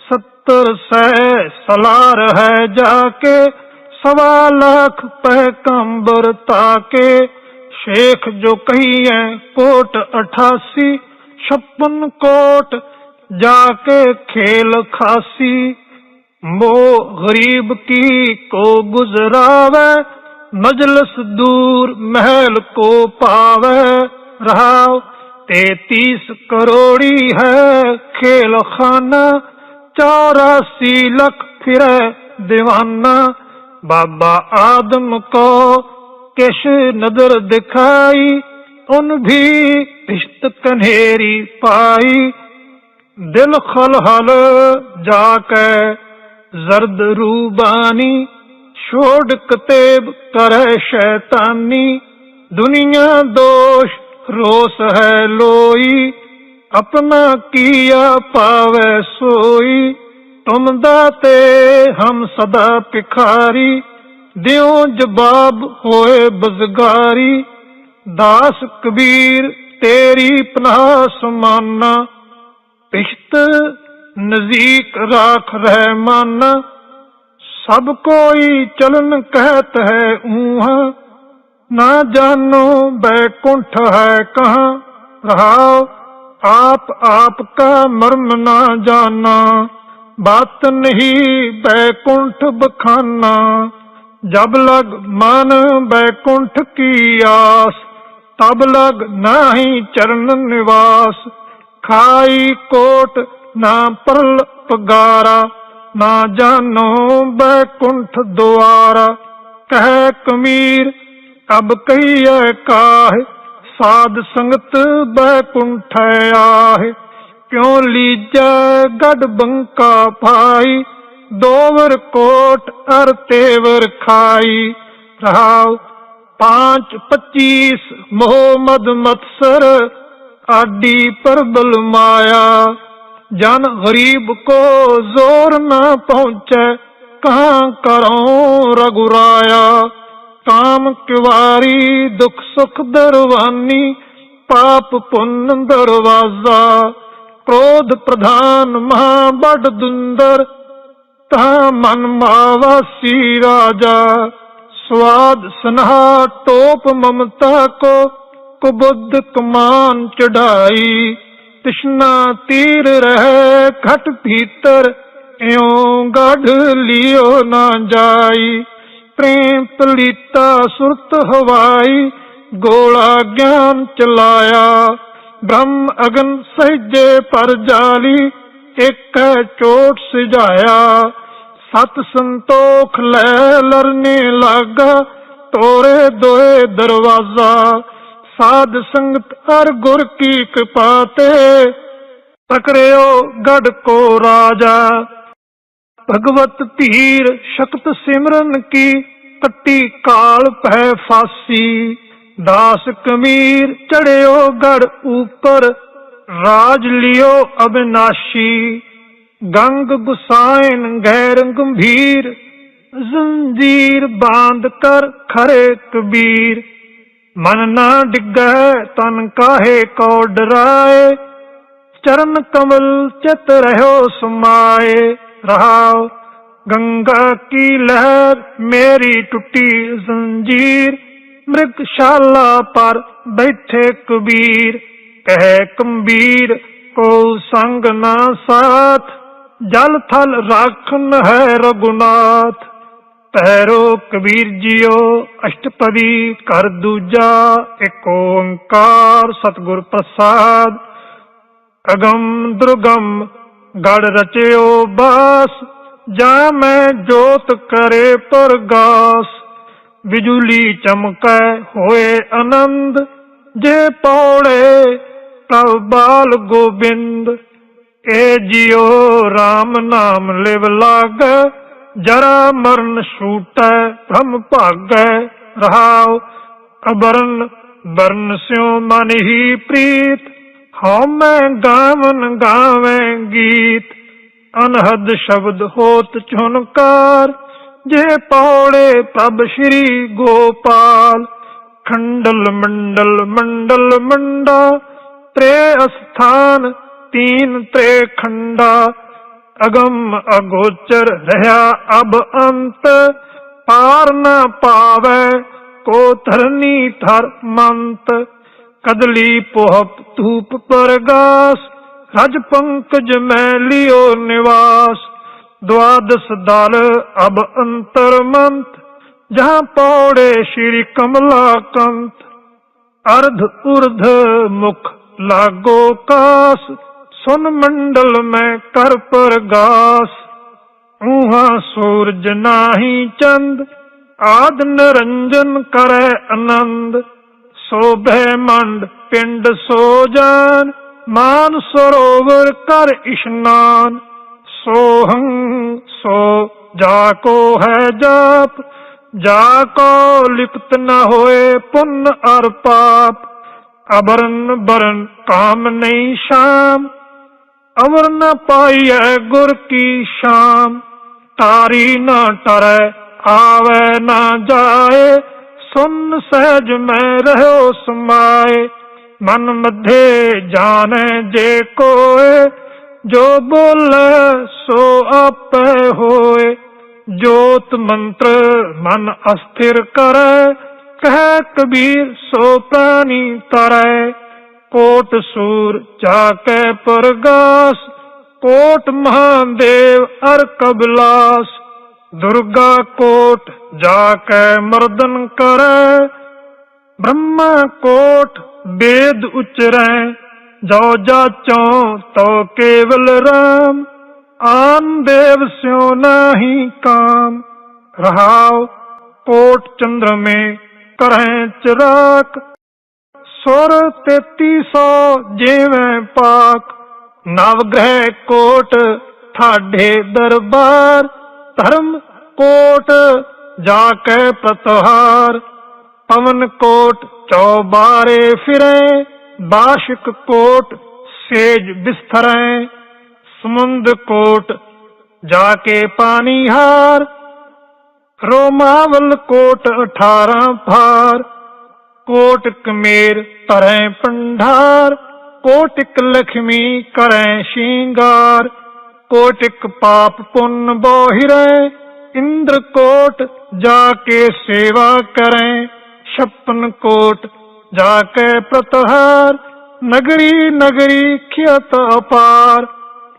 ਸੱਤਰ ਸੈ ਸਲਾਰ ਹੈ ਜਾ ਕੇ, ਸਵਾ ਲੱਖ ਪੈਗੰਬਰ ਤਾਕੇ। ਸ਼ੇਖ ਜੋ ਕਹੀਏ ਕੋਟ 88 ਛੱਪਨ ਕੋਟ ਜਾ ਕੇ ਖੇਲ ਖਾਸੀ। ਮੋ ਗਰੀਬ ਕੀ ਕੋ ਗੁਜ਼ਰਾਵੇ, ਮਜਲਸ ਦੂਰ ਮਹਿਲ ਕੋ ਪਾਵੇ। ਰਹਾਉ 33 ਕਰੋੜੀ ਹੈ ਖੇਲ ਖਾਨਾ ਚੌਰਾਸੀ ਲੱਖ ਫਿਰੈ دیਵਾਨਾ ਬਾਬਾ ਆਦਮ ਕੋ ਕਿਸ ਨਦਰ ਦਿਖਾਈ? ਉਨ ਵੀ ਇਸ਼ਤ ਕਨੇਰੀ ਪਾਈ। ਦਿਲ ਖਲਹਲ ਜਾ ਕੇ ਜ਼ਰਦ ਰੂਬਾਨੀ, ਛੋੜ ਕਤੇਬ ਕਰੈ ਸ਼ੈਤਾਨੀ। ਦੁਨੀਆ ਦੋਸ਼ ਰੋਸ ਹੈ ਲੋਈ। ਆਪਣਾ ਕੀਆ ਪਾਵੇ ਸੋਈ ਤੁਮ ਦਾਤੇ ਹਮ ਸਦਾ ਭਿਖਾਰੀ, ਦਿਉ ਜਵਾਬ ਹੋਏ ਬਜ਼ਗਾਰੀ, ਦਾਸ ਕਬੀਰ ਤੇਰੀ ਪਨਾਹ ਸਮਾਨਾ, ਪਿਸ਼ਤ ਨਜ਼ੀਕ ਰਾਖ ਰਹਿਮਾਨ ਸਭ ਕੋਈ ਚਲਨ ਕਹਤ ਹੈ ਊਹਾ, ਨਾ ਜਾਣੋ ਬੈਕੁੰਠ ਹੈ ਕਹਾ, ਰਹਾਓ ਆਪ ਆਪ ਕਾ ਮਰਮ ਨਾ ਜਾਣਾ, ਬਾਤ ਨਹੀਂ ਬੈਕੁੰਠ ਬਖਾਨਾ। ਜਬ ਲਗ ਮਨ ਬੈਕੁੰਠ ਕੀ ਆਸ, ਤਬ ਲਗ ਨਾਹੀ ਚਰਨ ਨਿਵਾਸ। ਖਾਈ ਕੋਟ ਨਾ ਪਰਲ ਪਗਾਰਾ, ਨਾ ਜਾਣੋ ਬੈਕੁੰਠ ਦੁਆਰਾ। ਕਹਿ ਕਮੀਰ, ਅਬ ਕਹੀਐ ਕਾਹੇ ਸਾਧ ਸੰਗਤ ਬੈਕੁੰਠ ਆਏ ਕਿਉ ਲੀਜੈ ਗੜ ਬੰਕਾ ਭਾਈ ਦੋਵਰ ਕੋਟ ਅਰ ਤੇਵਰ ਖਾਈ ਰਹਾਉ ਪਾਂਚ ਪੱਚੀਸ ਮੋਹ ਮਦ ਮਤਸਰ, ਆਡੀ ਪਰਬਲ ਮਾਇਆ। ਜਨ ਗਰੀਬ ਕੋ ਜ਼ੋਰ ਨਾ ਪਹੁੰਚੈ ਕਹਾਂ ਕਰਉ ਰਗੁਰਾਇਆ। ਕਾਮ ਕਿਵਾਰੀ, ਦੁਖ ਸੁਖ ਦਰਵਾਨੀ, ਪਾਪ ਪੁੰਨ ਦਰਵਾਜ਼ਾ, ਕ੍ਰੋਧ ਪ੍ਰਧਾਨ ਮਹਾ ਬੜ ਦੁੰਦਰ ਤਾ ਮਨ ਮਾਵਾਸੀ ਰਾਜਾ, ਸਵਾਦ ਸਨਹਾ ਟੋਪ ਮਮਤਾ ਕੋ, ਕੁਬੁੱਧ ਕਮਾਨ ਚੜਾਈ, ਤਿਸ਼ਨਾ ਤੀਰ ਰਹਿ ਖਟ ਭੀਤਰ, ਇਉ ਗੜ ਲਿਓ ਨਾ ਜਾਈ। ਪ੍ਰੇਮ ਪਲੀਤਾ ਸੁਰਤ ਹਵਾਈ, ਗੋਲਾ ਗਿਆਨ ਚਲਾਇਆ। ਬ੍ਰਹਮ ਅਗਨ ਸਹਿਜੇ ਪਰ ਜਾਲੀ ਇੱਕ ਚੋਟ ਸਜਾਇਆ ਸਤ ਸੰਤੋਖ ਲੈ ਲਰਨੇ ਲਾਗਾ, ਤੋਰੇ ਦੋਏ ਦਰਵਾਜ਼ਾ। ਸਾਧ ਸੰਗਤ ਹਰ ਗੁਰ ਕੀ ਕਿਰਪਾ ਤੇ ਤਕਰਿਓ ਗੜ ਕੋ ਰਾਜਾ। ਭਗਵਤ ਧੀਰ, ਸ਼ਕਤ ਸਿਮਰਨ ਕੀ ਕੱਟੀ ਕਾਲ ਪੈ ਫਾਸੀ। ਦਾਸ ਕਮੀਰ ਚੜਿਓ ਗੜ ਉਪਰ, ਰਾਜ ਲਿਓ ਅਬਿਨਾਸ਼ੀ। ਗੰਗ ਗੁਸਾਇਨ ਗੈਰ ਗੰਭੀਰ, ਜ਼ੰਜੀਰ ਬਾਂਧ ਕਰ ਖਰੇ ਕਬੀਰ। ਮਨ ਨਾ ਡਿੱਗੈ ਤਨ ਕਾਹੇ ਕੋ ਡਰਾਏ ਚਰਨ ਕਮਲ ਚਿਤ ਰਹਿਓ ਸਮਾਏ। ਰਹਾਓ ਗੰਗਾ ਕੀ ਲਹਿਰ, ਮੇਰੀ ਟੁੱਟੀ ਜ਼ੰਜੀਰ। ਮ੍ਰਿਗਸ਼ਾਲਾ ਪਰ ਬੈਠੇ ਕਬੀਰ। ਕਹਿ ਕੰਬੀਰ ਕੋ ਸੰਗ ਨਾ ਸਾਥ। ਜਲ ਥਲ ਰਾਖਨ ਹੈ ਰਗੁਨਾਥ ਪੈਰੋ ਕਬੀਰ ਜੀਓ, ਅਸ਼ਟਪਦੀ ਕਰ ਦੂਜਾ ਏਕ ਓੰਕਾਰ ਸਤਿਗੁਰ ਪ੍ਰਸਾਦ। ਅਗਮ ਦੁਰਗਮ, ਗੜ ਰਚਿਓ ਬਾਸ। ਜਾ ਮੈਂ ਜੋਤ ਕਰੇ ਪਰਗਾਸ, ਬਿਜੁਲੀ ਚਮਕੈ ਹੋਏ ਆਨੰਦ, ਜੇ ਪੌੜੇ ਤਬ ਬਾਲ ਗੋਬਿੰਦ, ਏ ਜਿਉ RAM ਨਾਮ ਲਿਵ ਲਾਗੈ, ਜਰਾ ਮਰਨ ਛੂਟੈ ਭ੍ਰਮ ਭਾਗੈ, ਰਹਾਉ ਅਬਰਨ ਬਰਨ ਸਿਉ ਮਨ ਹੀ ਪ੍ਰੀਤ, ਹਉ ਮੈਂ ਗਾਵਨ ਗਾਵੇਂ ਗੀਤ। ਅਨਹਦ ਸ਼ਬਦ ਹੋਤ ਝੁਨਕਾਰ ਜੇ ਪੌੜੇ ਪ੍ਰਭ ਸ਼੍ਰੀ ਗੋਪਾਲ। ਖੰਡਲ ਮੰਡਲ ਮੰਡਲ ਮੰਡਾ ਤ੍ਰੇ ਅਸਥਾਨ, ਤੀਨ ਤ੍ਰੇ ਖੰਡਾ। ਅਗਮ ਅਗੋਚਰ ਰਹਾ ਅਬ ਅੰਤ, ਪਾਰ ਨਾ ਪਾਵੇ ਕੋ ਧਰਨੀ ਥਰ ਮੰਤ ਕਦਲੀ ਪੋਹਪ ਧੂਪ ਪਰਗਾਸ ਰਜ ਪੰਕਜ ਮੈਂ ਲਿਓ ਨਿਵਾਸ द्वादश दाल अब अंतर मंत जहाँ पौड़े श्री कमला कंत अर्ध उर्ध मुख लागो कास सुन मंडल में कर पर गास ऊहा सूरज नाही चंद आद निरंजन करे आनंद शोभे मंड पिंड सो जान ਮਾਨ ਸਰੋਵਰ ਕਰ ਇਸ਼ਨਾਨ, ਸੋਹੰ ਸੋ, ਜਾ ਕੋ ਹੈ ਜਾਪ, ਜਾ ਕੋ ਲਿਪਤ ਨ ਹੋਏ ਪੁੰਨ ਅਰ ਪਾਪ ਅਬਰਨ ਬਰਨ ਕਾਮ ਨਹੀਂ ਸ਼ਾਮ, ਅਵਰ ਨ ਹੈ ਗੁਰ ਕੀ ਸ਼ਾਮ, ਤਾਰੀ ਨਾ ਟਰੈ, ਆਵੇ ਨਾ ਜਾਏ, ਸੁਨ ਸਹਿਜ ਮੈਂ ਰਹੋ ਸਮਾਏ ਮਨ ਮੱਧੇ ਜਾਣੈ ਜੇ ਕੋਏ ਜੋ ਬੋਲੇ ਸੋ ਆਪੇ ਹੋਏ ਜੋਤ ਮੰਤਰ ਮਨ ਅਸਥਿਰ ਕਰੈ, ਕਹਿ ਕਬੀਰ ਸੋ ਪ੍ਰਾਨੀ ਤਰੈ। ਕੋਟ ਸੂਰ ਚਾਕੈ ਪਰਗਾਸ, ਕੋਟ ਮਹਾਦੇਵ ਅਰ ਕਬਲਾਸ। ਦੁਰਗਾ ਕੋਟ ਜਾ ਕੇ ਮਰਦਨ ਕਰੈ, ਬ੍ਰਹਮਾ ਕੋਟ ਵੇਦ ਉਚਰੈ ਜੋ ਜਾਚੋਂ ਤੋ ਕੇਵਲ ਰਾਮ। ਆਨ ਦੇਵ ਸਿਉ ਨਾਹੀ ਕਾਮ। ਰਹਾਉ ਕੋਟ ਚੰਦਰ ਮੇ ਕਰਹਿ ਚਰਾਕ। ਸੁਰ ਤੇਤੀ ਜਿਵੇਂ ਪਾਕ। ਨਵ ਗ੍ਰਹਿ ਕੋਟ ਠਾਢੇ ਦਰਬਾਰ। ਧਰਮ ਕੋਟ ਜਾ ਕੇ ਪ੍ਰਤਹਾਰ। ਪਵਨ ਕੋਟ ਚੌਬਾਰੇ ਫਿਰੇ, ਬਾਸ਼ਕ ਕੋਟ ਸੇਜ ਬਿਸਥਰੈ, ਸਮੁੰਦ ਕੋਟ ਜਾ ਕੇ ਪਾਣੀ ਹਾਰ, ਰੋਮਾਵਲ ਕੋਟ 18 ਫਾਰ ਕੋਟ ਕਮੇਰ ਤਰੈ ਪੰਢਾਰ ਕੋਟਿਕ ਲక్ష్ਮੀ ਕਰੈ ਸ਼ਿੰਗਾਰ ਕੋਟਿਕ ਪਾਪ ਪੁੰਨ ਬੋਹਿਰੈ, ਇੰਦਰ ਕੋਟ ਜਾ ਕੇ ਸੇਵਾ ਕਰੈ। ਛਪਨ ਕੋਟ ਜਾ ਕੇ ਪ੍ਰਤਹਾਰ, ਨਗਰੀ ਨਗਰੀ ਖਿਅਤ ਅਪਾਰ।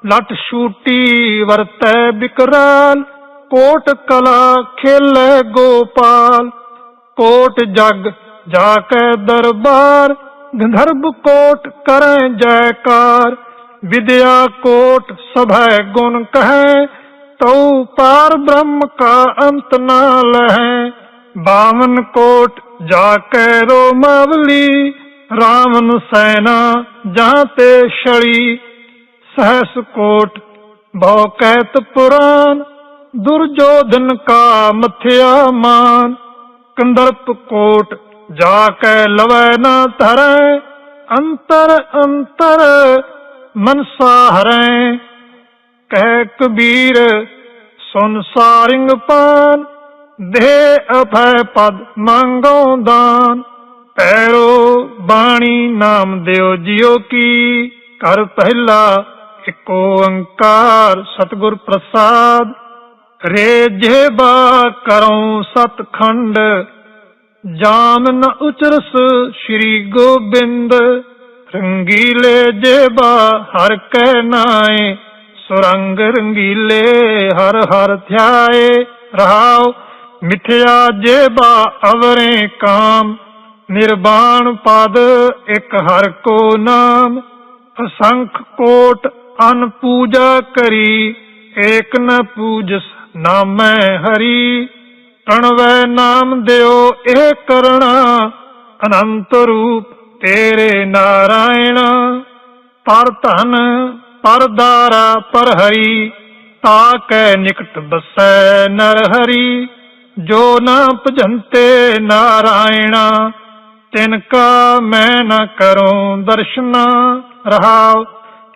ਲਟ ਛੂਟੀ ਵਰਤੈ ਬਿਕਰਾਲ, ਕੋਟ ਕਲਾ ਖੇਲੇ ਗੋਪਾਲ। ਕੋਟ ਜਗ ਜਾ ਕੇ ਦਰਬਾਰ, ਗੰਧਰਬ ਕੋਟ ਕਰੈ ਜੈਕਾਰ। ਵਿਦਿਆ ਕੋਟ ਸਭੈ ਗੁਣ ਕਹੈ, ਤਉ ਪਾਰ ਬ੍ਰਹਮ ਕਾ ਅੰਤ ਨਾ ਲਹੈ। ਬਾਵਨ ਕੋਟ ਜਾ ਕੇ ਰੋਮਾਵਲੀ ਰਾਵਨ ਸੈਨਾ ਜਾਂ ਤੇ ਛੜੀ ਸਹਸ ਕੋਟ ਬਹੁ ਕਹਿਤ ਪੁਰਾਨ ਦੁਰਜੋਧਨ ਕਾ ਮਥਿਆ ਮਾਨ। ਕੰਦਰਪ ਕੋਟ ਜਾ ਕੇ ਲਵੈ ਨਾ ਧਰੈ, ਅੰਤਰ ਅੰਤਰ ਮਨਸਾ ਹਰੈ। ਕਹਿ ਕਬੀਰ, ਸੁਨ ਸਾਰਿੰਗ ਪਾਨ। ਦੇ ਅਫੈ ਪਦ ਮੰਗੋ ਦਾਨ। ਪੈਰੋ ਬਾਣੀ ਨਾਮ ਦਿਓ ਜਿਉ ਕੀ। ਕਰ ਪਹਿਲਾ ਇੱਕ ਓੰਕਾਰ, ਸਤਿਗੁਰ ਪ੍ਰਸਾਦ। ਰੇ ਜੇਬਾ ਕਰਉ ਸਤਖੰਡ ਜਾਮ ਨ ਉਚਰਸ ਸ੍ਰੀ ਗੋਬਿੰਦ। ਰੰਗੀਲੇ ਜੇਬਾ ਹਰ ਕੈ ਨਾਏ, ਸੁਰੰਗ ਰੰਗੀਲੇ ਹਰ ਹਰ ਧਿਆਏ ਰਹਾਉ ਮਿਥਿਆ ਜੇਬਾ ਅਵਰੇ ਕਾਮ ਨਿਰਵਾਣ ਪਦ ਇਕ ਹਰ ਕੋ ਨਾਮ। ਅਸੰਖ ਕੋਟ ਅਨ ਪੂਜਾ ਕਰੀ, ਏਕ ਨ ਪੂਜਸ ਨਾਮੈ ਹਰੀ। ਪ੍ਰਣਵੈ ਨਾਮ ਦਿਓ ਇਹ ਕਰਣਾ, ਅਨੰਤ ਰੂਪ ਤੇਰੇ ਨਾਰਾਇਣ। ਪਰ ਧਨ, ਪਰ ਦਾਰਾ, ਪਰ ਹਰੀ, ਤਾ ਨਿਕਟ ਬਸੈ ਨਰ ਹਰੀ ਜੋ ਨਾ ਭਜੰਤੇ ਨਾਰਾਇਣਾ, ਤਿਨ ਕਾ ਮੈਂ ਨਾ ਕਰਉ ਦਰਸ਼ਨਾ। ਰਹਾਉ,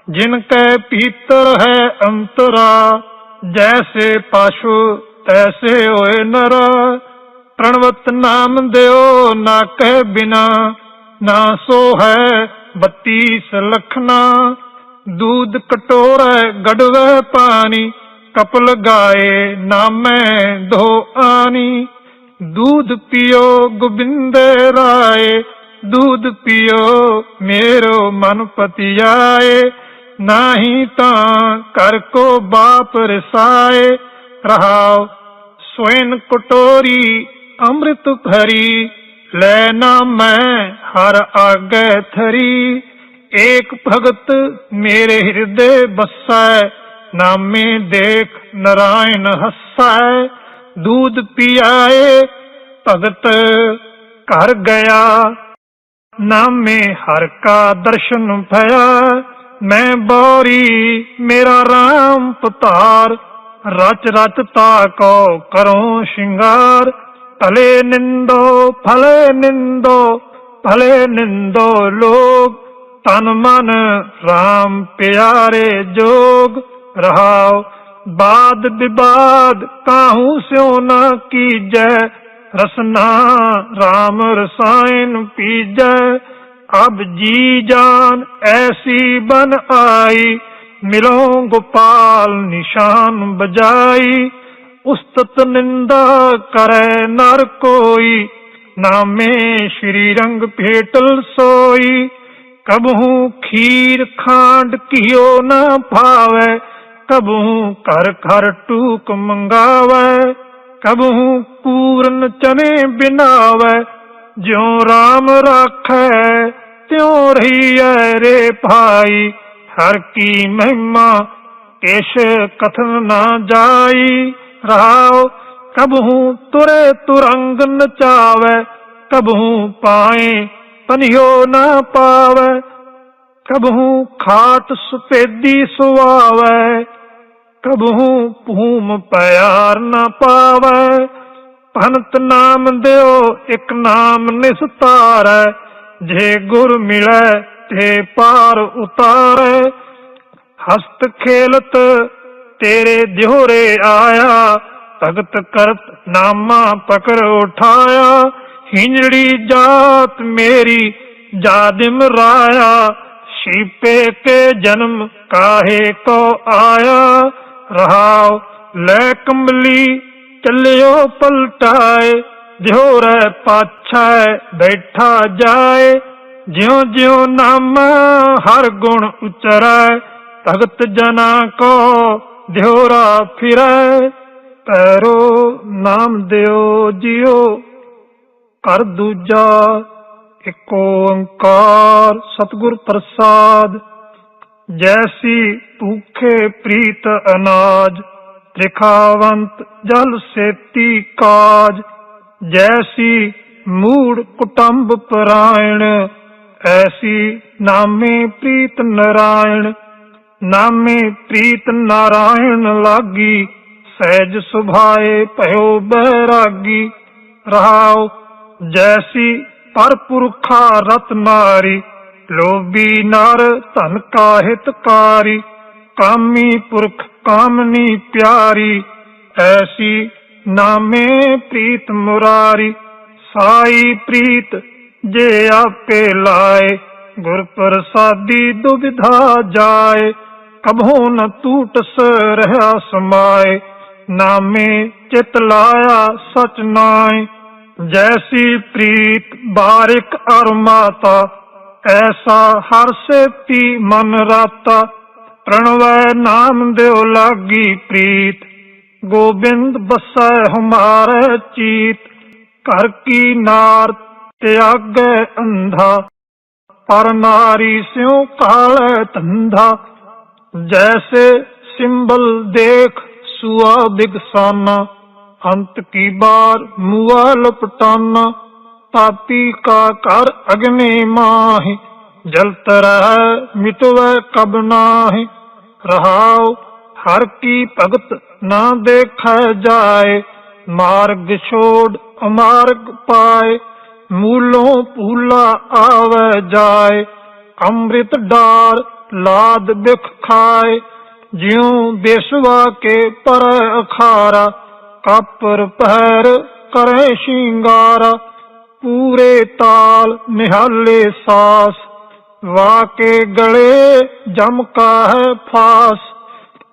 ਜਿਨ ਕੈ ਪੀਤਰ ਹੈ ਅੰਤਰਾ, ਜੈਸੇ ਪਾਸ਼ੂ ਤੈਸੇ ਹੋਏ ਨਰ। ਪ੍ਰਣਵਤ ਨਾਮ ਦਿਓ ਨਾ ਕਹਿ ਬਿਨਾ, ਨਾ ਸੋ ਹੈ 32 ਲਖਣਾ ਦੂਧ ਕਟੋਰਾ ਗੜਵੇ ਪਾਣੀ कपल गाए नामे धो आनी दूध पियो गोबिंद राय दूध पियो मेरो मन पतियाए नाही ਤਾਂ ਕਰ ਕੋ ਬਾਪ ਰਸਾਏ ਰਹਾਉ ਸੋਇਨ ਕਟੋਰੀ ਅੰਮ੍ਰਿਤ ਭਰੀ ਲੈ ਨਾ ਮੈਂ ਹਰ ਆਗੇ ਥਰੀ ਏਕ ਭਗਤ ਮੇਰੇ ਹਿਰਦੇ ਬਸੈ ਨਾਮੇ ਦੇਖ ਨਰਾਇਣ ਹੱਸੈ दूध पियाए भगत घर गया नामे हर का दर्शन भया मैं बौरी मेरा राम पुतार रच रच ताको करो श्रृंगार भले निंदो भले निंदो भले निंदो लोग तन मन राम प्यारे जोग ਰਹਾਓ। ਬਾਦ ਵਿਵਾਦ ਕਾਹੂ ਸਿਉ ਨਾ ਕੀਜੈ। ਰਸਨਾ RAM ਰਸਾਇਨ ਪੀਜੈ। ਅਬ ਜੀ ਜਾਨ ਐਸੀ ਬਨ ਆਈ। ਮਿਲੋ ਗੋਪਾਲ ਨਿਸ਼ਾਨ ਬਜਾਈ। ਉਸਤਤ ਨਿੰਦਾ ਕਰੈ ਨਰ ਕੋਈ। ਨਾਮੇ ਸ਼੍ਰੀ ਰੰਗ ਭੇਟਲ ਸੋਈ। ਕਬਹੂ ਖੀਰ ਖਾਂਡ ਕਿਓ ਨਾ ਭਾਵੇ। ਕਬਹੂ ਘਰ ਘਰ ਟੂਕ ਮੰਗਾਵੇ, ਕਬਹੂ ਪੂਰਨ ਚਨੇ ਬਿਨਾਵੇ, ਜਿਉ ਰਾਮ ਰਾਖੈ, ਤਿਉ ਰਹੀਐ ਰੇ ਭਾਈ, ਹਰ ਕੀ ਮਹਿਮਾ ਕਿਛ ਕਥਨ ਨਾ ਜਾਈ, ਰਹਾਉ ਕਬਹੂ ਤੁਰੇ ਤੁਰੰਗ ਨਚਾਵੇ, ਕਬਹੂ ਪਾਏ ਪਨਿਓ ਨਾ ਪਾਵੇ, ਕਬਹੂ ਖਾਟ ਸੁਪੇਦੀ ਸੁਆਵੇ ਕਬਹੂ ਭੂਮ ਪਿਆਰ ਨਾ ਪਾਵੇ, ਭਨਤ ਨਾਮ ਦਿਓ ਇੱਕ ਨਾਮ ਨਿਸਤਾਰੈ, ਜੇ ਗੁਰ ਮਿਲੈ ਤੇ ਪਾਰ ਉਤਾਰੈ। ਹਸਤ ਖੇਲਤ ਤੇਰੇ ਦਿਹੋਰੇ ਆਇਆ, ਭਗਤ ਕਰਤ ਨਾਮਾ ਪਕੜ ਉਠਾਇਆ। ਹਿੰਜੜੀ ਜਾਤ ਮੇਰੀ ਜਾਦਿਮ ਰਾਇਆ ਸ਼ੀਪੇ ਕੇ ਜਨਮ ਕਾਹੇ ਕੋ ਆਇਆ। ਰਹਾਉ ਲੈ ਕੰਬਲੀ, ਚੱਲਿਓ ਪਲਟਾਏ ਦਿਹੋਰੇ ਪਾਛੈ ਬੈਠਾ ਜਾਏ। ਜਿਉ ਜਿਉ ਨਾਮ ਹਰ ਗੁਣ ਉਚਰੈ ਭਗਤ ਜਨਾ ਕੋ ਦਿਹੋਰਾ ਫਿਰੈ। ਪੈਰੋ ਨਾਮ ਦਿਓ ਜਿਉ ਕਰ ਦੂਜਾ ਇੱਕ ਓੰਕਾਰ। ਸਤਿਗੁਰ ਪ੍ਰਸਾਦ ਜੈਸੀ ਭੂਖੇ ਪ੍ਰੀਤ ਅਨਾਜ, ਤ੍ਰਿਖਾਵੰਤ ਜਲ ਸੇਤੀ ਕਾਜ, ਜੈਸੀ ਮੂੜ ਕੁਟੰਬ ਪਰਾਇਣ, ਐਸੀ ਨਾਮੇ ਪ੍ਰੀਤ ਨਰਾਇਣ, ਨਾਮੇ ਪ੍ਰੀਤ ਨਾਰਾਇਣ ਲਾਗੀ, ਸਹਿਜ ਸੁਭਾਏ ਭਇਓ ਬੈਰਾਗੀ, ਰਹਾਉ ਜੈਸੀ ਪਰ ਪੁਰਖਾ ਰਤਨਾਰੀ ਲੋਭੀ ਨਰ ਧਨ ਕਾ ਹਿਤਕਾਰੀ ਕਾਮੀ ਪੁਰਖ ਕਾਮਨੀ ਪਿਆਰੀ, ਐਸੀ ਨਾਮੇ ਪ੍ਰੀਤ ਮੁਰਾਰੀ, ਸਾਈ ਪ੍ਰੀਤ ਜੇ ਆਪੇ ਲਾਏ, ਗੁਰ ਪ੍ਰਸਾਦੀ ਦੁਬਿਧਾ ਜਾਏ ਕਬਹੂ ਨ ਟੂਟਸ ਰਹਾ ਸਮਾਏ, ਨਾਮੇ ਚਿਤ ਲਾਇਆ ਸਚ ਨਾਏ, ਜੈਸੀ ਪ੍ਰੀਤ ਬਾਰਿਕ ਅਰ ਮਾਤਾ ਐਸਾ ਹਰ ਸੇਤੀ ਮਨ ਰਾਤਾ, ਪ੍ਰਣਵੈ ਨਾਮ ਦਿਓ ਲਾਗੀ ਪ੍ਰੀਤ। ਗੋਬਿੰਦ ਬਸੈ ਹਮਾਰੇ ਚੀਤ, ਘਰ ਕੀ ਨਾਰ ਤਿਆਗੈ ਅੰਧਾ। ਪਰ ਨਾਰੀ ਸਿਉ ਕਾਲੇ ਧੰਧਾ, ਜੈਸੇ ਸਿੰਬਲ ਦੇਖ ਸੁਆ ਬਿਗਸਾਨਾ, ਅੰਤ ਕੀ ਬਾਰ ਮੁਆ ਲਪਟਾਨਾ। ਪਾਪੀ ਕਾ ਕਰ ਅਗਨੇ ਮਾਹਿ ਜਲਤ ਰਹਿ ਮਿਟਵੈ ਕਬ ਨਾਹਿ। ਰਹਾਉ, ਹਰ ਕੀ ਭਗਤ ਨਾ ਦੇਖੈ ਜਾਏ, ਮਾਰਗ ਛੋੜ ਅਮਾਰਗ ਪਾਏ, ਮੂਲੋਂ ਪੂਲਾ ਆਵੇ ਜਾਏ। ਅੰਮ੍ਰਿਤ ਡਾਰ ਲਾਦ ਬਿਖ ਖਾਏ, ਜਿਉ ਬੇਸਵਾ ਕੇ ਪਰ ਅਖਾਰਾ, ਕਾਪਰ ਪਹਿਰ ਕਰੇ ਸ਼ਿੰਗਾਰਾ। ਪੂਰੇ ਤਾਲ ਨਿਹਾਲੇ ਸਾਸ। ਵਾ ਗਲੇ ਜਮ ਹੈ ਫਾਸ।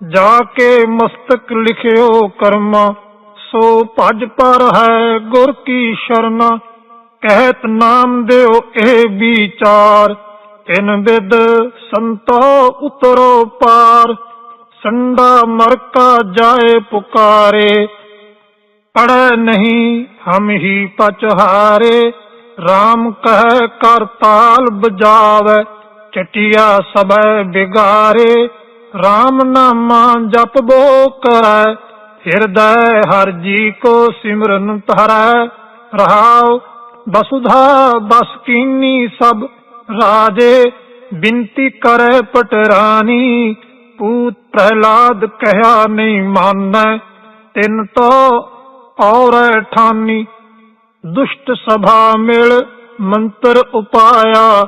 ਜਾ ਕੇ ਮਸਤਕ ਲਿਖਿਓ ਕਰਮਾ। ਸੋ ਭਜ ਪਰ ਹੈ ਗੁਰ ਕੀ ਸ਼ਰਨਾ ਕਹਿਤ ਨਾਮ ਦਿਓ ਇਹ ਵਿਚਾਰ। ਤਿਨ ਵਿਦ ਸੰਤੋ ਉਤਰੋ ਪਾਰ। ਸੰਡਾ ਮਰਕਾ ਜਾਏ ਪੁਕਾਰੇ। ਪੜੈ ਨਹੀਂ, ਹਮ ਹੀ ਪਚਹਾਰੇ RAM ਕਹਿ ਕਰ ਤਾਲ ਬਜਾਵੇ ਚਟਿਆ ਸਬੈ ਬਿਗਾਰੇ। RAM ਨਾਮਾ ਜਪਬੋ ਕਰੈ, ਹਿਰਦੈ ਹਰ ਜੀ ਕੋ ਸਿਮਰਨ ਧਰੈ। ਰਹਾਉ, ਬਸੁਧਾ ਬਸ ਕੀਨੀ ਸਭ ਰਾਜੇ। ਬਿੰਤੀ ਕਰੈ ਪਟਰਾਨੀ, ਪੂਤ ਪ੍ਰਹਿਲਾਦ ਕਹਿਆ ਨਹੀਂ ਮਾਨੈ। ਤਿੰਨ ਤੋ ਔਰ ਠਾਨੀ। ਦੁਸ਼ਟ ਸਭਾ ਮਿਲ ਮੰਤਰ ਉਪਾਇਆ,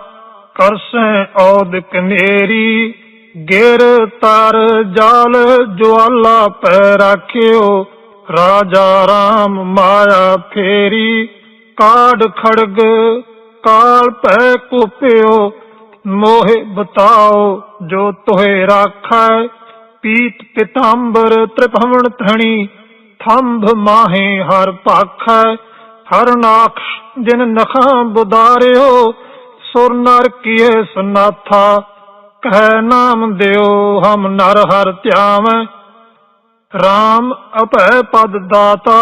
ਕਰਸੈ ਔਦ ਕਨੇਰੀ। ਗਿਰ ਤਰ ਜਾਲ ਜਵਾਲਾ ਪੈ ਰਾਖਿਓ, ਰਾਜਾ ਰਾਮ ਮਾਇਆ ਫੇਰੀ। ਕਾੜ ਖੜਗ ਕਾਲ ਪੈ ਕੁਪਿਓ, ਮੋਹਿ ਬਤਾਓ ਜੋ ਤੋਹਿ ਰਾਖੈ। ਪੀਤ ਪਿਤਾੰਬਰ ਤ੍ਰਿਭਵਨ ਧਣੀ ਥੰਭ ਮਾਹੇ ਹਰ ਪਾਖੈ ਹਰ ਨਾਖਸ਼ ਜਿਨ ਨਖਾਂ ਬੁਦਾਰਿਓ, ਸੁਰ ਨਰ ਕੀਏ ਸਨਾਥਾ, ਕਹਿ ਨਾਮ ਦਿਓ ਹਮ ਨਰ ਹਰ ਧਿਆਵੈ। RAM ਅਭੈ ਪਦ ਦਾਤਾ